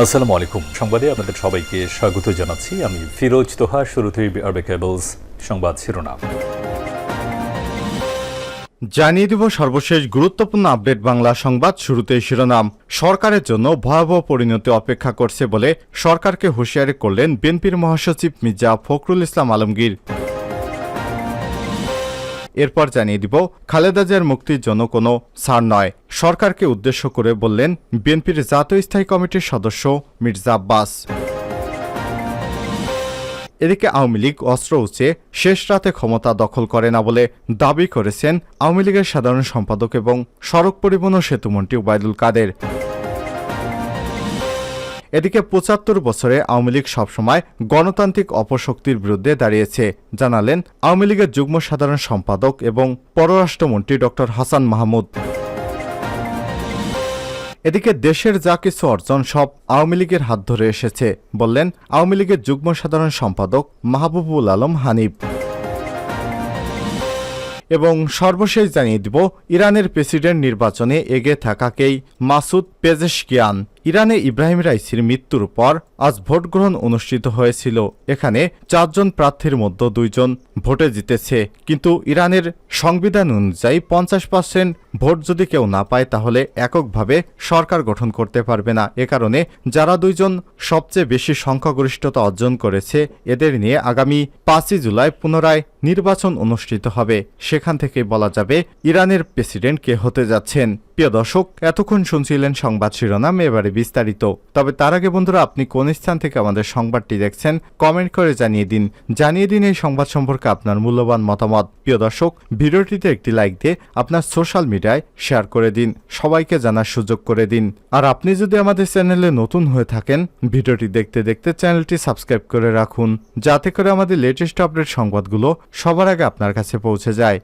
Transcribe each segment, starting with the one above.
আসসালামু আলাইকুম। সংবাদে আপনাদের সবাইকে স্বাগত জানাচ্ছি। আমি ফিরোজ তোহা, শুরুতেই আরবে কেবলস সংবাদ শিরোনাম। জানিয়ে দিব সর্বশেষ গুরুত্বপূর্ণ আপডেট বাংলা সংবাদ শুরুতেই শিরোনাম। সরকারের জন্য ভয়াবহ পরিণতি অপেক্ষা করছে বলে সরকারকে হুঁশিয়ারি করলেন বিএনপির মহাসচিব মির্জা ফখরুল ইসলাম আলমগীর। এরপর জানিয়ে দিব, খালেদা জিয়ার মুক্তির জন্য কোনো ছাড় নয়। সরকারকে উদ্দেশ্য করে বললেন বিএনপির জাতীয় স্থায়ী কমিটির সদস্য মির্জা আব্বাস। এদিকে আওয়ামী লীগ অস্ত্র উঁচে, শেষ রাতে ক্ষমতা দখল করে না বলে দাবি করেছেন আওয়ামী লীগের সাধারণ সম্পাদক এবং সড়ক পরিবহন সেতুমন্ত্রী ওবায়দুল কাদের। এদিকে পঁচাত্তর বছরে আওয়ামী লীগ সবসময় গণতান্ত্রিক অপশক্তির বিরুদ্ধে দাঁড়িয়েছে, জানালেন আওয়ামী লীগের যুগ্ম সাধারণ সম্পাদক এবং পররাষ্ট্রমন্ত্রী ড. হাসান মাহমুদ। এদিকে দেশের যা কিছু অর্জন সব আওয়ামী লীগের হাত ধরে এসেছে, বললেন আওয়ামী লীগের যুগ্ম সাধারণ সম্পাদক মাহবুবুল আলম হানিফ। এবং সর্বশেষ জানিয়ে দিব, ইরানের প্রেসিডেন্ট নির্বাচনে এগিয়ে থাকাকেই মাসুদ পেজেশকিয়ান। ইরানে ইব্রাহিম রাইসির মৃত্যুর পর আজ ভোট গ্রহণ অনুষ্ঠিত হয়েছিল। এখানে চারজন প্রার্থীর মধ্যে দুইজন ভোটে জিতেছে। কিন্তু ইরানের সংবিধান অনুযায়ী পঞ্চাশ পার্সেন্ট ভোট যদি কেউ না পায়, তাহলে এককভাবে সরকার গঠন করতে পারবে না। এ কারণে যারা দুইজন সবচেয়ে বেশি সংখ্যাগরিষ্ঠতা অর্জন করেছে, এদের নিয়ে আগামী পাঁচই জুলাই পুনরায় নির্বাচন অনুষ্ঠিত হবে। সেখান থেকে বলা যাবে, ইরানের প্রেসিডেন্ট কে হতে যাচ্ছেন। প্রিয় দর্শক, এতক্ষণ শুনছিলেন সংবাদ শিরোনাম, এবারে বিস্তারিত। তবে তার আগে বন্ধুরা, আপনি কোন স্থান থেকে আমাদের সংবাদটি দেখছেন, কমেন্ট করে জানিয়ে দিন। জানিয়ে দিন এই সংবাদ সম্পর্কে আপনার মূল্যবান মতামত। প্রিয় দর্শক, ভিডিওটিতে একটি লাইক দিয়ে আপনার সোশ্যাল মিডিয়ায় শেয়ার করে দিন, সবাইকে জানার সুযোগ করে দিন। আর আপনি যদি আমাদের চ্যানেলে নতুন হয়ে থাকেন, ভিডিওটি দেখতে দেখতে চ্যানেলটি সাবস্ক্রাইব করে রাখুন, যাতে করে আমাদের লেটেস্ট আপডেট সংবাদগুলো সবার আগে আপনার কাছে পৌঁছে যায়।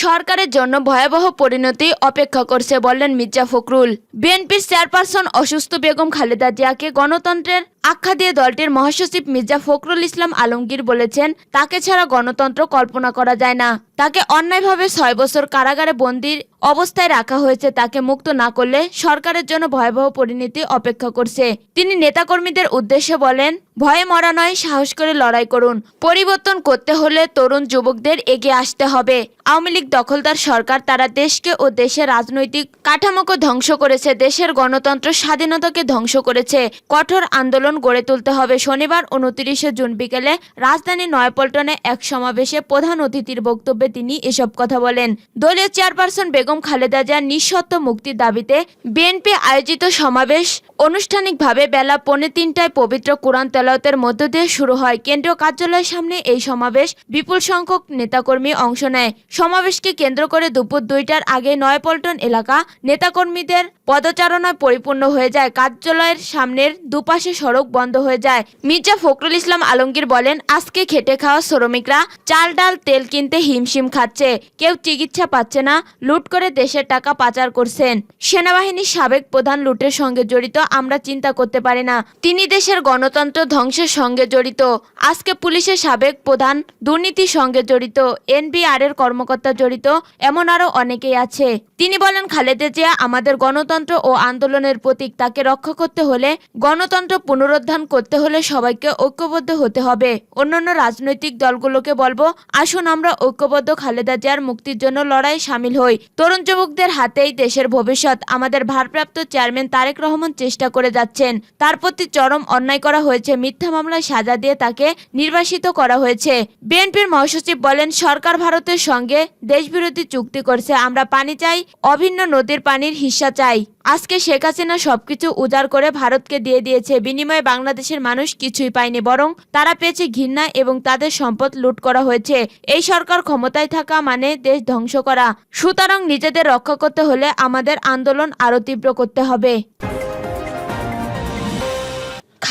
সরকারের জন্য ভয়াবহ পরিণতি অপেক্ষা করছে বললেন মির্জা ফখরুল। বিএনপির চেয়ারপারসন অসুস্থ বেগম খালেদা জিয়াকে গণতন্ত্রের আখ্যা দিয়ে দলটির মহাসচিব মির্জা ফখরুল ইসলাম আলমগীর বলেছেন, তাকে ছাড়া গণতন্ত্র কল্পনা করা যায় না। তাকে অন্যায়ভাবে ছয় বছর কারাগারে বন্দির অবস্থায় রাখা হয়েছে তাকে মুক্ত না করলে সরকারের জন্য ভয়াবহ পরিণতি অপেক্ষা করছে। তিনি নেতাকর্মীদের উদ্দেশ্যে বলেন, ভয়ে মরা নয়, সাহস করে লড়াই করুন। পরিবর্তন করতে হলে তরুণ যুবকদের এগিয়ে আসতে হবে। আওয়ামী লীগ দখলদার সরকার, তারা দেশকে ও দেশের রাজনৈতিক কাঠামোকে ধ্বংস করেছে, দেশের গণতন্ত্র স্বাধীনতাকে ধ্বংস করেছে। কঠোর আন্দোলন গড়ে তুলতে হবে। শনিবার উনত্রিশে জুন বিকেলে রাজধানী নয়াপল্টনে এক সমাবেশে প্রধান অতিথির বক্তব্যে তিনি এসব কথা বলেন। দলীয় চেয়ারপারসন বেগম খালেদা জিয়ার নিঃশর্ত মুক্তির দাবিতে বিএনপি আয়োজিত সমাবেশ আনুষ্ঠানিকভাবে বেলা পৌনে তিনটায় পবিত্র কোরআন তেলাওয়াতের মধ্য দিয়ে শুরু হয়। কেন্দ্রীয় কার্যালয়ের সামনে এই সমাবেশ বিপুল সংখ্যক নেতাকর্মী অংশ নেয়। সমাবেশকে কেন্দ্র করে দুপুর দুইটার আগে নয়পল্টন এলাকা নেতাকর্মীদের পদচারণায় পরিপূর্ণ হয়ে যায়। কার্যালয়ের সামনের দুপাশে সড়ক বন্ধ হয়ে যায়। মির্জা ফখরুল ইসলাম আলমগীর বলেন, আজকে খেটে খাওয়া শ্রমিকরা চাল ডাল তেল কিনতে হিমশিম খাচ্ছে। কেউ চিকিৎসা পাচ্ছে না, লুট করে দেশের টাকা পাচার করছেন। সেনাবাহিনীর সাবেক প্রধান লুটের সঙ্গে জড়িত আমরা চিন্তা করতে পারি না। তিনি দেশের গণতন্ত্র ধ্বংসের সঙ্গে জড়িত। আজকে পুলিশের সাবেক প্রধান দুর্নীতির সঙ্গে জড়িত। এনবিআর এর কর্মকর্তা জড়িত, এমন আরও অনেকেই আছে। তিনি বলেন, খালেদা জিয়া আমাদের গণতন্ত্র ও আন্দোলনের প্রতীক। তাকে রক্ষা করতে হলে, গণতন্ত্র পুনরুদ্ধার করতে হলে সবাইকে ঐক্যবদ্ধ হতে হবে। অন্যান্য রাজনৈতিক দলগুলোকে বলব, আসুন আমরা ঐক্যবদ্ধ খালেদা জিয়ার মুক্তির জন্য লড়াই সামিল হই। তরুণ যুবকদের হাতেই দেশের ভবিষ্যৎ। আমাদের ভারপ্রাপ্ত চেয়ারম্যান তারেক রহমান চেষ্টা করে যাচ্ছেন। তার প্রতি চরম অন্যায় করা হয়েছে, মিথ্যা মামলায় সাজা দিয়ে তাকে নির্বাসিত করা হয়েছে। বিএনপির মহাসচিব বলেন, সরকার ভারতের সঙ্গে দেশবিরোধী চুক্তি করছে। আমরা পানি চাই, অভিন্ন নদীর পানির হিস্সা চাই। আজকে শেখ হাসিনা সবকিছু উজাড় করে ভারতকে দিয়ে দিয়েছে। বিনিময়ে বাংলাদেশের মানুষ কিছুই পায়নি, বরং তারা পেয়েছে ঘৃণা এবং তাদের সম্পদ লুট করা হয়েছে। এই সরকার ক্ষমতায় থাকা মানে দেশ ধ্বংস করা। সুতরাং নিজেদের রক্ষা করতে হলে আমাদের আন্দোলন আরও তীব্র করতে হবে।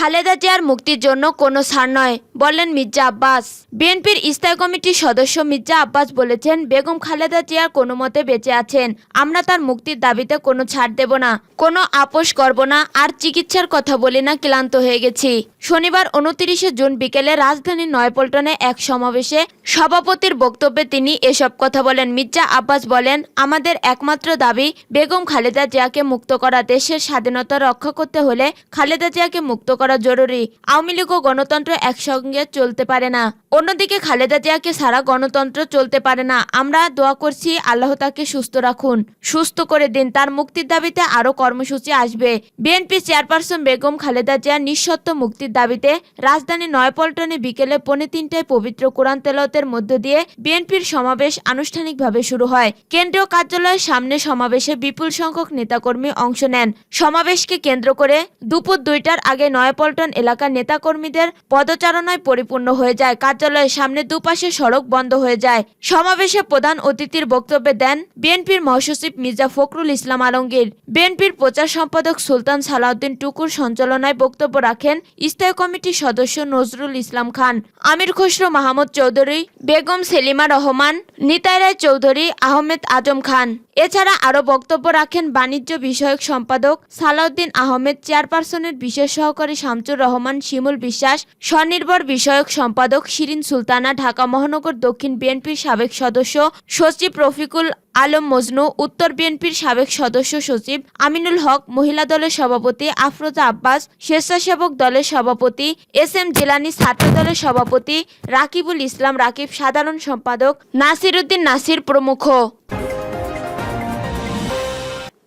খালেদা জিয়ার মুক্তির জন্য কোনো ছাড় নয় বললেন মির্জা আব্বাস। বিএনপির স্থায়ী কমিটির সদস্য মির্জা আব্বাস বলেছেন, বেগম খালেদা জিয়ার কোনো মতে বেঁচে আছেন। আমরা তার মুক্তির দাবিতে কোনো ছাড় দেব না, কোনো আপোষ করব না, আর চিকিৎসার কথা বলি না ক্লান্ত হয়ে গেছি। শনিবার উনত্রিশে জুন বিকেলে রাজধানীর নয়পল্টনে এক সমাবেশে সভাপতির বক্তব্যে তিনি এসব কথা বলেন। মির্জা আব্বাস বলেন, আমাদের একমাত্র দাবি, বেগম খালেদা জিয়াকে মুক্ত করা দেশের স্বাধীনতা রক্ষা করতে হলে খালেদা জিয়াকে মুক্ত করা জরুরি। আওয়ামী লীগ ও গণতন্ত্র একসঙ্গে চলতে পারে না। অন্যদিকে খালেদা জিয়াকে ছাড়া গণতন্ত্র চলতে পারে না। আমরা দোয়া করছি আল্লাহ তাকে সুস্থ রাখুন। সুস্থ করে দিন। তার মুক্তির দাবিতে আরও কর্মসূচি আসবে। বিএনপি চেয়ারপারসন বেগম খালেদা জিয়া নিঃশর্ত মুক্তির দাবিতে রাজধানী নয়পল্টনে বিকেলে পৌনে তিনটায় পবিত্র কোরআন তেলতের মধ্য দিয়ে বিএনপির সমাবেশ আনুষ্ঠানিকভাবে শুরু হয়। কেন্দ্রীয় কার্যালয়ের সামনে সমাবেশে বিপুল সংখ্যক নেতাকর্মী অংশ নেন। সমাবেশকে কেন্দ্র করে দুপুর দুইটার আগে নয়াপল্টন এলাকার নেতাকর্মীদের পদচারণায় পরিপূর্ণ হয়ে যায়। কার্যালয়ের সামনে দুপাশে সড়ক বন্ধ হয়ে যায়। সমাবেশে প্রধান অতিথির বক্তব্যে দেন বিএনপির মহাসচিব মির্জা ফখরুল ইসলাম আলমগীর। বিএনপির প্রচার সম্পাদক সুলতান সালাউদ্দিন টুকুর সঞ্চালনায় বক্তব্য রাখেন স্থায়ী কমিটির সদস্য নজরুল ইসলাম খান। আমির খসরু মাহমুদ চৌধুরী, বেগম সেলিমা রহমান, নিতাই রায় চৌধুরী, আহমেদ আজম খান। এছাড়া আরও বক্তব্য রাখেন বাণিজ্য বিষয়ক সম্পাদক সালাউদ্দিন আহমেদ, চেয়ারপারসনের বিশেষ সহকারী শামচুর রহমান, শিমুল বিশ্বাস, স্বনির্ভর বিষয়ক সম্পাদক শিরিন সুলতানা, ঢাকা মহানগর দক্ষিণ বিএনপির সাবেক সদস্য সচিব রফিকুল আলম মজনু, উত্তর বিএনপির সাবেক সদস্য সচিব আমিনুল হক, মহিলা দলের সভাপতি আফরোজা আব্বাস, স্বেচ্ছাসেবক দলের সভাপতি এস এম জেলানি, ছাত্র দলের সভাপতি রাকিবুল ইসলাম রাকিব, সাধারণ সম্পাদক নাসির উদ্দিন নাসির প্রমুখ।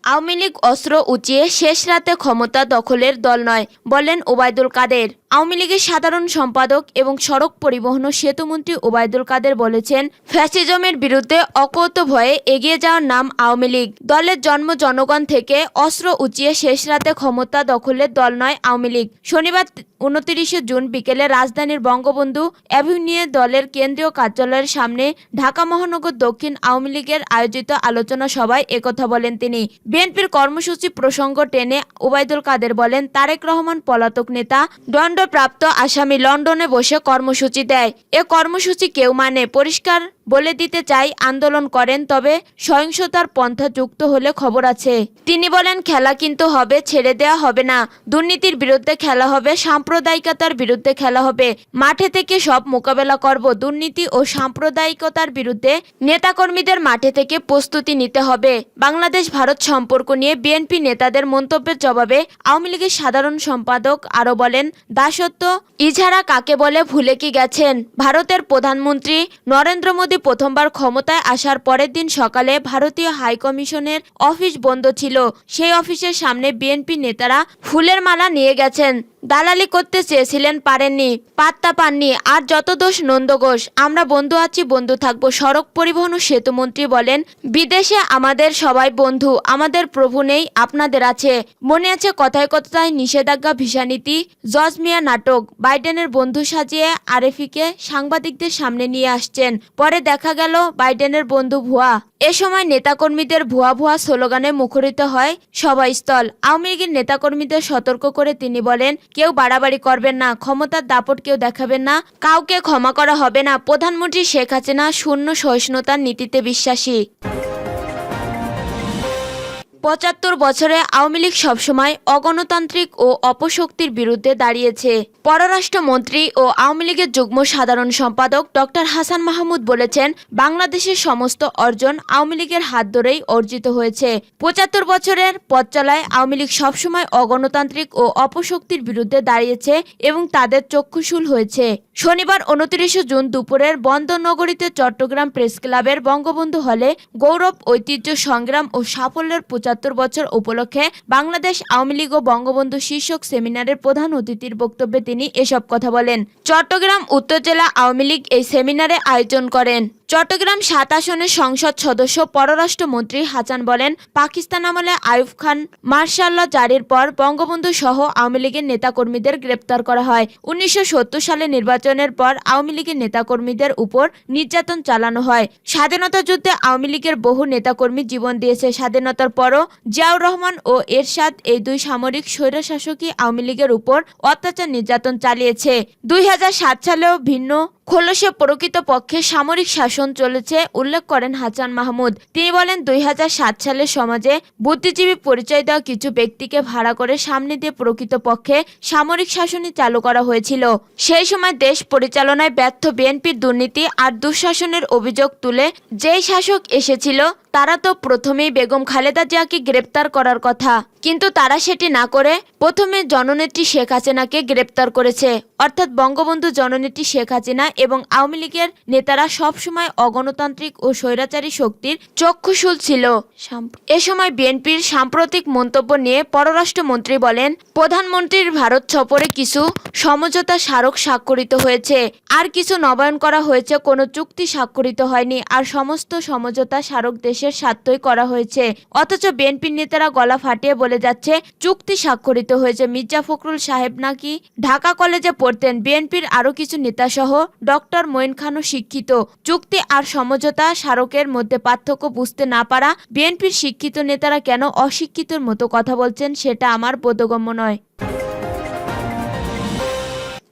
আওয়ামী লীগ অস্ত্র উঁচিয়ে শেষ রাতে ক্ষমতা দখলের দল নয় বলেন ওবায়দুল কাদের। আওয়ামী লীগের সাধারণ সম্পাদক এবং সড়ক পরিবহন ও সেতুমন্ত্রী ওবায়দুল কাদের বলেছেন, ফ্যাসিজমের বিরুদ্ধে অকৌত ভয়ে এগিয়ে যাওয়ার নাম আওয়ামী লীগ। দলের জন্ম জনগণ থেকে অস্ত্র উঁচিয়ে শেষ রাতে ক্ষমতা দখলের দল নয় আওয়ামী লীগ। শনিবার উনত্রিশে জুন বিকেলে রাজধানীর বঙ্গবন্ধু অ্যাভিনিউ দলের কেন্দ্রীয় কার্যালয়ের সামনে ঢাকা মহানগর দক্ষিণ আওয়ামী লীগের আয়োজিত আলোচনা সভায় একথা বলেন তিনি। বিএনপির কর্মসূচি প্রসঙ্গ টেনে ওবায়দুল কাদের বলেন, তারেক রহমান পলাতক নেতা দণ্ডপ্রাপ্ত আসামি লন্ডনে বসে কর্মসূচি দেয়। এ কর্মসূচি কেউ মানে? পরিষ্কার? বলে দিতে চাই, আন্দোলন করেন, তবে সহিংসতার পন্থা যুক্ত হলে খবর আছে। তিনি বলেন, খেলা কিন্তু হবে, ছেড়ে দেয়া হবে না। দুর্নীতির বিরুদ্ধে খেলা হবে, সাম্প্রদায়িকতার বিরুদ্ধে খেলা হবে। মাঠে থেকে সব মোকাবেলা করব। দুর্নীতি ও সাম্প্রদায়িকতার বিরুদ্ধে নেতাকর্মীদের মাঠে থেকে প্রস্তুতি নিতে হবে। বাংলাদেশ ভারত সম্পর্ক নিয়ে বিএনপি নেতাদের মন্তব্যের জবাবে আওয়ামী লীগের সাধারণ সম্পাদক আরও বলেন, দাসত্ব ইজারা কাকে বলে ভুলে কি গেছেন? ভারতের প্রধানমন্ত্রী নরেন্দ্র মোদী প্রথমবার ক্ষমতায় আসার পরের দিন সকালে ভারতীয় হাইকমিশনের অফিস বন্ধ ছিল, সেই অফিসের সামনে বিএনপি নেতারা ফুলের মালা নিয়ে গেছেন। দালালি করতে চেয়েছিলেন পারেননি, পাত্তা পাননি। আর যত দোষ নন্দঘোষ আমরা বন্ধু আছি, বন্ধু থাকব। সড়ক পরিবহন ও সেতুমন্ত্রী বলেন, বিদেশে আমাদের সবাই বন্ধু, আমাদের প্রভু নেই, আপনাদের আছে। মনে আছে কথায় কথায় নিষেধাজ্ঞা ভিসানীতি জজ মিয়া নাটক। বাইডেনের বন্ধু সাজিয়ে আরেফিকে সাংবাদিকদের সামনে নিয়ে আসছেন। পরে দেখা গেল, বাইডেনের বন্ধু ভুয়া। এ সময় নেতাকর্মীদের ভুয়া ভুয়া স্লোগানে মুখরিত হয় সভাস্থল। আওয়ামী লীগের নেতাকর্মীদের সতর্ক করে তিনি বলেন, কেউ বাড়াবাড়ি করবেন না, ক্ষমতার দাপট কেউ দেখাবেন না, কাউকে ক্ষমা করা হবে না। প্রধানমন্ত্রী শেখ হাসিনা শূন্য সহিষ্ণুতার নীতিতে বিশ্বাসী। পঁচাত্তর বছরে আওয়ামী লীগ সবসময় অগণতান্ত্রিক ও অপশক্তির বিরুদ্ধে দাঁড়িয়েছে। পররাষ্ট্রমন্ত্রী ও আওয়ামী লীগের যুগ্ম সাধারণ সম্পাদক ডক্টর হাসান মাহমুদ বলেছেন, বাংলাদেশের সমস্ত অর্জন আওয়ামী লীগের হাত ধরেই অর্জিত হয়েছে। পঁচাত্তর বছরের পথ চলায় আওয়ামী লীগ সবসময় অগণতান্ত্রিক ও অপশক্তির বিরুদ্ধে দাঁড়িয়েছে এবং তাদের চক্ষুশূল হয়েছে। শনিবার উনত্রিশে জুন দুপুরের বন্দরনগরীতে চট্টগ্রাম প্রেস ক্লাবের বঙ্গবন্ধু হলে গৌরব ঐতিহ্য সংগ্রাম ও সাফল্যের পঁচাত্তর বছর উপলক্ষে বাংলাদেশ আওয়ামী লীগ ও বঙ্গবন্ধু শীর্ষক সেমিনারের প্রধান অতিথির বক্তব্যে তিনি এসব কথা বলেন। চট্টগ্রাম, উত্তর জেলা আওয়ামী লীগ এই সেমিনারে আয়োজন করেন। চট্টগ্রাম সাত আসনের সংসদ সদস্য পররাষ্ট্রমন্ত্রী হাসান বলেন, পাকিস্তান আমলে আইয়ুব খান মার্শাল জারির পর বঙ্গবন্ধু সহ আওয়ামী লীগের নেতাকর্মীদের গ্রেপ্তার করা হয়। উনিশশো সত্তর সালে নির্বাচনের পর আওয়ামী লীগের নেতাকর্মীদের উপর নির্যাতন চালানো হয়। স্বাধীনতা যুদ্ধে আওয়ামী লীগের বহু নেতাকর্মী জীবন দিয়েছে। স্বাধীনতার পরও জিয়াউর রহমান ও এরশাদ এই দুই সামরিক স্বৈরশাসকই আওয়ামী লীগের উপর অত্যাচার নির্যাতন চালিয়েছে। দুই হাজার সাত সালেও ভিন্ন খোলসে প্রকৃত পক্ষে সামরিক শাসন চলেছে, উল্লেখ করেন হাসান মাহমুদ। তিনি বলেন, দুই সালে সমাজে বুদ্ধিজীবী পরিচয় দেওয়া কিছু ব্যক্তিকে ভাড়া করে সামনে দিয়ে প্রকৃত পক্ষে সামরিক শাসনই চালু করা হয়েছিল। সেই সময় দেশ পরিচালনায় ব্যর্থ বিএনপির দুর্নীতি আর দুঃশাসনের অভিযোগ তুলে যেই শাসক এসেছিল, তারা তো প্রথমেই বেগম খালেদা জিয়াকে গ্রেপ্তার করার কথা। কিন্তু তারা সেটি না করে প্রথমে জননেত্রী শেখ হাসিনাকে গ্রেপ্তার করেছে। অর্থাৎ বঙ্গবন্ধু জননেত্রী শেখ হাসিনা এবং আওয়ামী লীগের নেতারা সবসময় অগণতান্ত্রিক ও স্বৈরাচারী শক্তির চক্ষুশূল ছিল। এ সময় বিএনপির সাম্প্রতিক মন্তব্য নিয়ে পররাষ্ট্রমন্ত্রী বলেন প্রধানমন্ত্রীর ভারত সফরে কিছু সমঝোতা স্মারক স্বাক্ষরিত হয়েছে। আর কিছু নবায়ন করা হয়েছে কোনো চুক্তি স্বাক্ষরিত হয়নি। আর সমস্ত সমঝোতা স্মারক দেশের স্বার্থই করা হয়েছে। অথচ বিএনপির নেতারা গলা ফাটিয়ে বলে যাচ্ছে। চুক্তি স্বাক্ষরিত হয়েছে। মির্জা ফখরুল সাহেব নাকি ঢাকা কলেজে পড়তেন। বিএনপির আরও কিছু নেতা সহ ডক্টর মঈন খানও শিক্ষিত। চুক্তি আর সমঝোতা স্মারকের মধ্যে পার্থক্য বুঝতে না পারা বিএনপির শিক্ষিত নেতারা কেন অশিক্ষিতর মতো কথা বলছেন সেটা আমার বোধগম্য নয়।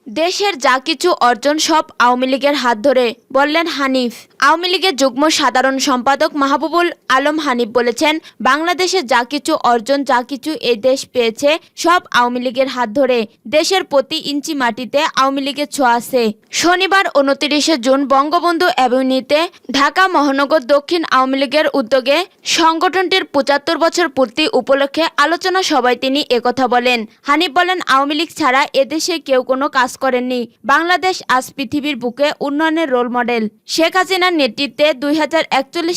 দেশের যা কিছু অর্জন সব আওয়ামী লীগের হাত ধরে, বললেন হানিফ। আওয়ামী লীগের যুগ্ম সাধারণ সম্পাদক মাহবুবুল আলম হানিফ বলেছেন বাংলাদেশের যা কিছু অর্জন, যা কিছু এই দেশ পেয়েছে, সব আওয়ামী লীগের হাত ধরে। দেশের প্রতি ইঞ্চি মাটিতে আওয়ামী লীগের ছোঁয়া আছে। শনিবার উনত্রিশে জুন বঙ্গবন্ধু অ্যাভিনিউতে ঢাকা মহানগর দক্ষিণ আওয়ামী লীগের উদ্যোগে সংগঠনটির পঁচাত্তর বছর পূর্তি উপলক্ষে আলোচনা সভায় তিনি একথা বলেন। হানিফ বলেন, আওয়ামী লীগ ছাড়া এদেশে কেউ কোনো কাজ করেননি। বাংলাদেশ আজ পৃথিবীর বুকে উন্নয়নের রোল মডেল। শেখ হাসিনার নেতৃত্বে দুই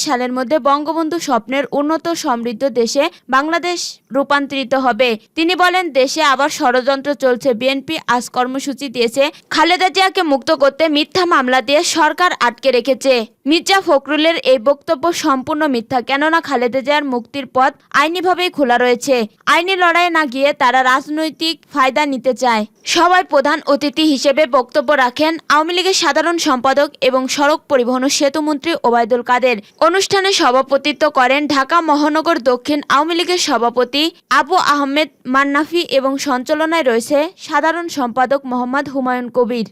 সালের মধ্যে বঙ্গবন্ধু স্বপ্নের উন্নত সমৃদ্ধ দেশে বাংলাদেশ রূপান্তরিত হবে। তিনি বলেন, দেশে আবার ষড়যন্ত্র চলছে। বিএনপি আজ কর্মসূচি দিয়েছে, খালেদা জিয়াকে মুক্ত করতে মিথ্যা মামলা দিয়ে সরকার আটকে রেখেছে। মির্জা ফখরুলের এই বক্তব্য সম্পূর্ণ মিথ্যা, কেননা খালেদা জিয়ার মুক্তির পথ আইনিভাবেই খোলা রয়েছে। আইনি লড়াই না গিয়ে তারা রাজনৈতিক ফায়দা নিতে চায়। সবাই প্রধান অতিথি হিসেবে বক্তব্য রাখেন আওয়ামী লীগের সাধারণ সম্পাদক এবং সড়ক পরিবহন ও সেতুমন্ত্রী ওবায়দুল কাদের। অনুষ্ঠানে সভাপতিত্ব করেন ঢাকা মহানগর দক্ষিণ আওয়ামী লীগের সভাপতি আবু আহমেদ মান্নাফি এবং সঞ্চালনায় রয়েছে সাধারণ সম্পাদক মোহাম্মদ হুমায়ুন কবির।